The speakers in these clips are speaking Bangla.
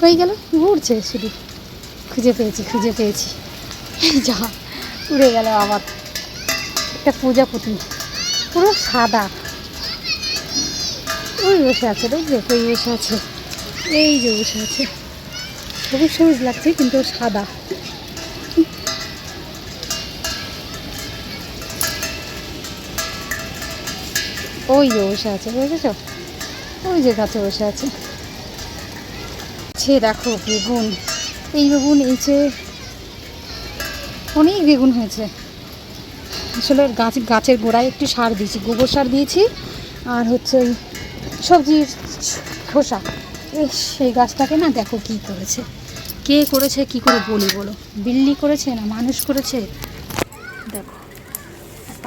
কই গেল? ঘুরছে শুধু। খুঁজে পেয়েছি খুঁজে পেয়েছি। যা, উড়ে গেল আবার। একটা প্রজাপতি পুরো সাদা। ওই বসে আছে, দেখবে? কই বসে আছে? এই যে বসে আছে। সবুজ সবুজ লাগছে, কিন্তু সাদা। ওই যে বসে আছে, বুঝেছ? ওই যে গাছে বসে আছে। সে দেখো বেগুন। এই বেগুন, এই যে অনেক বেগুন হয়েছে। আসলে গাছ, গাছের গোড়ায় একটু সার দিয়েছি, গোবর সার দিয়েছি, আর হচ্ছে ওই সবজির খোসা। সেই গাছটাকে না দেখো কি করেছে। কে করেছে, কি করে বলি বলো? বিল্লি করেছে না মানুষ করেছে? দেখো,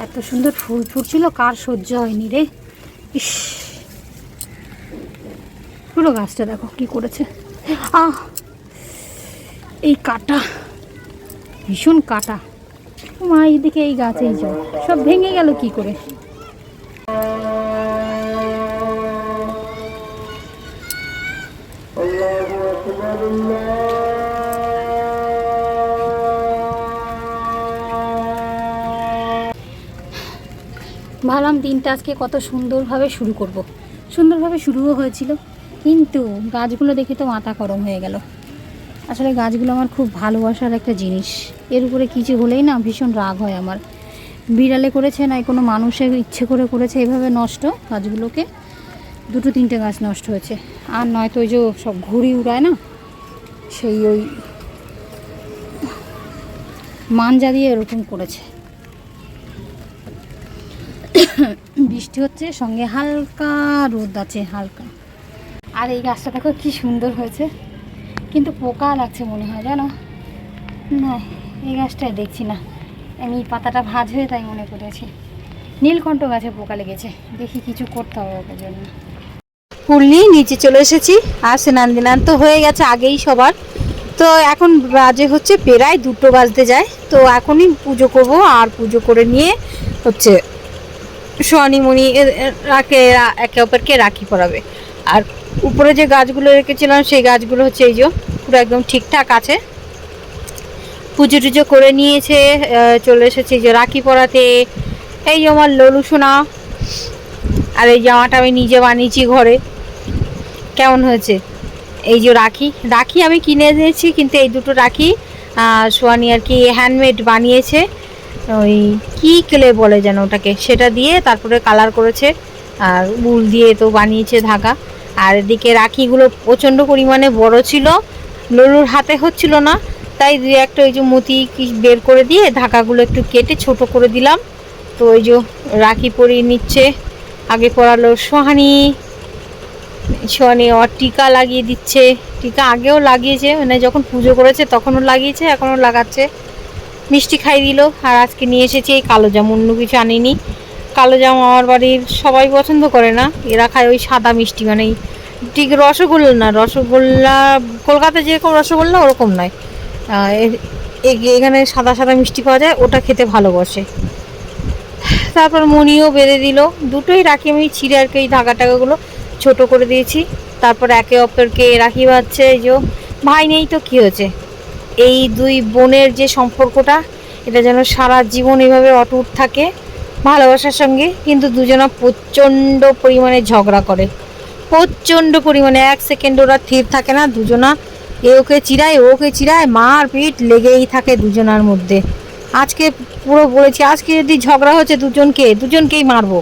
এত সুন্দর ফুল ফুটছিল, কার সহ্য হয়নি রে। ইস। পুরো গাছটা দেখো কি করেছে। আহ, এই কাটা, ভীষণ কাটা। মা এইদিকে এই গাছ এই জল। সব ভেঙে গেল কি করে? ভাবলাম দিনটা আজকে কত সুন্দরভাবে শুরু করব। সুন্দরভাবে শুরুও হয়েছিল। কিন্তু গাছগুলো দেখে তো মাথা গরম হয়ে গেল। আসলে গাছগুলো আমার খুব ভালোবাসার একটা জিনিস। এর উপরে কিছু হলেই না ভীষণ রাগ হয় আমার। বিড়ালে করেছে না কোনো মানুষের ইচ্ছে করে করেছে, এভাবে নষ্ট গাছগুলোকে। দুটো তিনটে গাছ নষ্ট হয়েছে। আর নয়তো ওই যে সব ঘুড়ি উড়ায় না, সেই ওই মানজা দিয়ে এরকম করেছে। বৃষ্টি হচ্ছে, সঙ্গে হালকা রোদ আছে, হালকা। আর এই গাছটা দেখো কি সুন্দর হয়েছে। কিন্তু পোকা লাগছে মনে হয়, জানো? না, এই গাছটাই দেখছি না। আমি পাতাটা ভাজ হয়ে তাই মনে করেছি নীলকণ্ঠ গাছে পোকা লেগেছে। দেখি কিছু করতে হবে ওকে জন্য। পুরলি নিচে চলে এসেছি। আর স্নান দিনান তো হয়ে গেছে আগেই সবার। তো এখন বাজে হচ্ছে প্রায় দুটো বাজতে যায়। তো এখনই পুজো করব আর পুজো করে নিয়ে হচ্ছে সোয়ানিমণি রাখে একে অপরকে রাখি পরাবে। আর উপরে যে গাছগুলো রেখেছিলাম, সেই গাছগুলো হচ্ছে এই যে, পুরো একদম ঠিকঠাক আছে। পুজো টুজো করে নিয়েছে চলে এসেছে যে রাখি পরাতে। এই যে আমার ললু সোনা, আর এই জামাটা আমি নিজে বানিয়েছি ঘরে। কেমন হয়েছে? এই যে রাখি রাখি আমি কিনে এনেছি, কিন্তু এই দুটো রাখি সোয়ানি আর কি হ্যান্ডমেড বানিয়েছে। ওই কি কেলে বলে যেন ওটাকে, সেটা দিয়ে তারপরে কালার করেছে, আর উল দিয়ে তো বানিয়েছে ধাগা। আর এদিকে রাখিগুলো প্রচণ্ড পরিমাণে বড় ছিল। ললুর হাতে হচ্ছিল না, তাই দু একটা ওই যে মতি বের করে দিয়ে ধাগাগুলো একটু কেটে ছোট করে দিলাম। তো ওই যে রাখি পরিয়ে নিচ্ছে, আগে পরালো সোহানি। সোহানি আবার টিকা লাগিয়ে দিচ্ছে। টিকা আগেও লাগিয়েছে মানে যখন পুজো করেছে তখনও লাগিয়েছে, এখনও লাগাচ্ছে। মিষ্টি খাই দিল, আর আজকে নিয়ে এসেছি এই কালো জাম অন্য কিছু আনিনি। কালো জাম আমার বাড়ির সবাই পছন্দ করে না। এরা খায় ওই সাদা মিষ্টি মানে ঠিক রসগোল্লা না, রসগোল্লা কলকাতায় যেরকম রসগোল্লা ওরকম নয়। এখানে সাদা সাদা মিষ্টি পাওয়া যায়, ওটা খেতে ভালোবাসে। তারপর মনিও বেঁধে দিল। দুটোই রাখি, আমি ছিঁড়ে আর কি ধাগা টাগাগুলো ছোট করে দিয়েছি। তারপর একে অপরকে রাখি এই যে ভাই নেই তো, কী হয়েছে? এই দুই বোনের যে সম্পর্কটা, এটা যেন সারা জীবন এভাবে অটুট থাকে। ভালোবাসার সঙ্গে কিন্তু দুজনা প্রচণ্ড পরিমাণে ঝগড়া করে। প্রচণ্ড পরিমাণে, এক সেকেন্ড ওরা স্থির থাকে না, দুজনা এ ওকে চিরায় ওকে চিরায় মার পিট লেগেই থাকে দুজনার মধ্যে। আজকে পুরো বলেছি, আজকে যদি ঝগড়া হচ্ছে দুজনকে, দুজনকেই মারবো।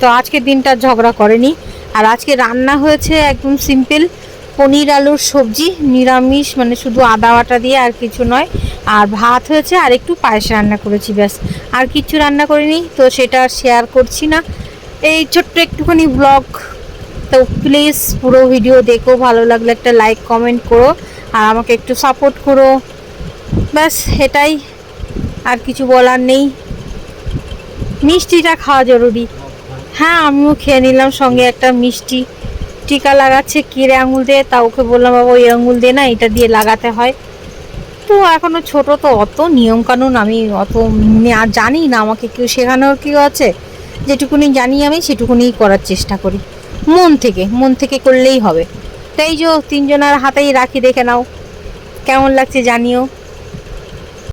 তো আজকে দিনটা ঝগড়া করেনি। আর আজকে রান্না হয়েছে একদম সিম্পল পনির আলুর সবজি, নিরামিষ মানে শুধু আদা বাটা দিয়ে আর কিছু নয়, আর ভাত হয়েছে, আর একটু পায়েস রান্না করেছি, ব্যাস। আর কিছু রান্না করিনি, তো সেটা শেয়ার করছি না। এই ছোট্ট একটুখানি ব্লগ তো প্লিজ পুরো ভিডিও দেখো, ভালো লাগলে একটা লাইক কমেন্ট করো, আর আমাকে একটু সাপোর্ট করো। ব্যাস, এটাই। আর কিছু বলার নেই। মিষ্টিটা খাওয়া জরুরি। হ্যাঁ আমিও খেয়ে নিলাম সঙ্গে একটা মিষ্টি। টিকা লাগাচ্ছে কিরে আঙুল দিয়ে তা ওকে বললাম, বাবা, ওই আঙুল দিয়ে না, এটা দিয়ে লাগাতে হয়। তো এখনও ছোট তো অত নিয়ম কানুন আমি অত নে- আর জানি না, আমাকে কেউ শেখানোর কেউ আছে? যেটুকুনি জানি আমি সেটুকুনি করার চেষ্টা করি। মন থেকে মন থেকে করলেই হবে। তাই যে তিনজনের হাতেই রাখি, দেখে নাও। কেমন লাগছে জানিও।